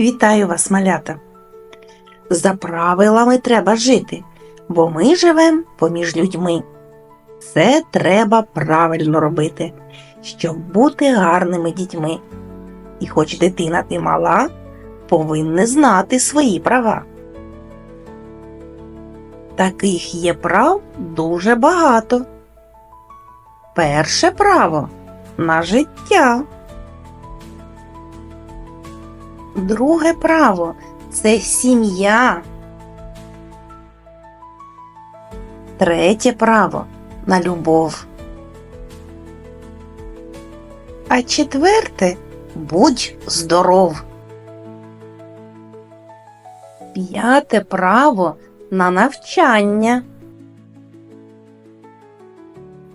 Вітаю вас, малята! За правилами треба жити, бо ми живемо поміж людьми. Це треба правильно робити, щоб бути гарними дітьми. І хоч дитина ти мала, повинна знати свої права. Таких є прав дуже багато. Перше право на життя. Друге право це сім'я. Третє право на любов. А четверте будь здоров. П'яте право на навчання.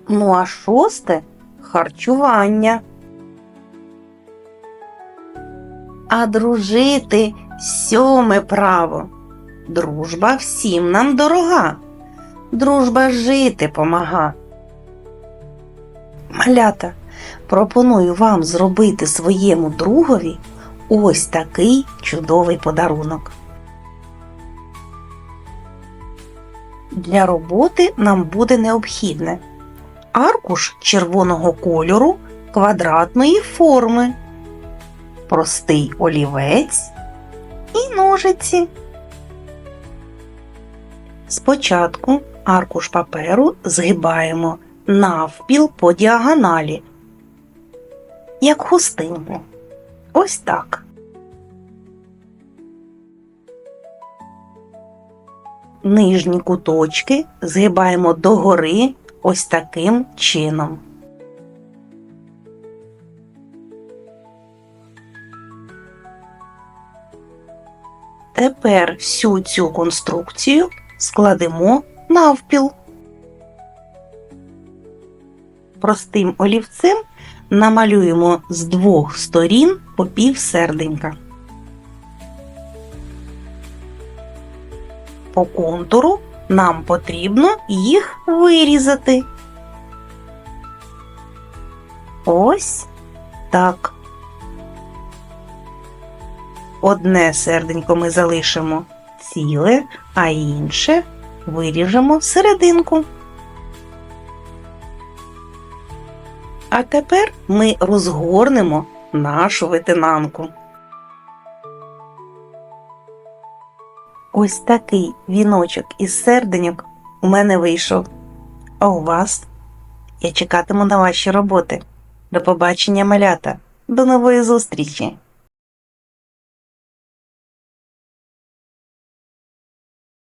Ну а шосте харчування. А дружити сьоме право. Дружба всім нам дорога. Дружба жити помага. Малята, пропоную вам зробити своєму другові ось такий чудовий подарунок. Для роботи нам буде необхідне аркуш червоного кольору квадратної форми простий олівець і ножиці. Спочатку аркуш паперу згибаємо навпіл по діагоналі, як хустинку. Ось так. Нижні куточки згибаємо догори ось таким чином. Тепер всю цю конструкцію складемо навпіл. Простим олівцем намалюємо з двох сторін по пів серденька. По контуру нам потрібно їх вирізати. Ось так. Одне серденько ми залишимо ціле, а інше виріжемо всерединку. А тепер ми розгорнемо нашу ветенанку. Ось такий віночок із серденьок у мене вийшов. А у вас? Я чекатиму на ваші роботи. До побачення, малята. До нової зустрічі!